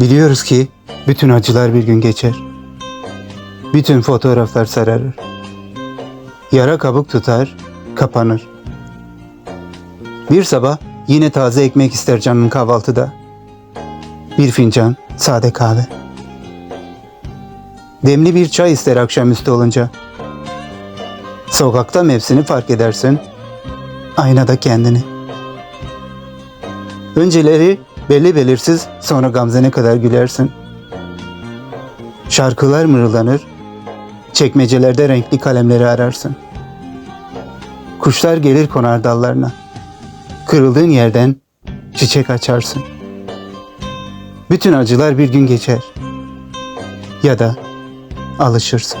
Biliyoruz ki bütün acılar bir gün geçer. Bütün fotoğraflar sararır. Yara kabuk tutar, kapanır. Bir sabah yine taze ekmek ister canın kahvaltıda. Bir fincan sade kahve. Demli bir çay ister akşamüstü olunca. Sokakta mevsini fark edersin. Aynada kendini. Önceleri belli belirsiz sonra gamzene kadar gülersin. Şarkılar mırıldanır. Çekmecelerde renkli kalemleri ararsın. Kuşlar gelir konar dallarına. Kırıldığın yerden çiçek açarsın. Bütün acılar bir gün geçer. Ya da alışırsın.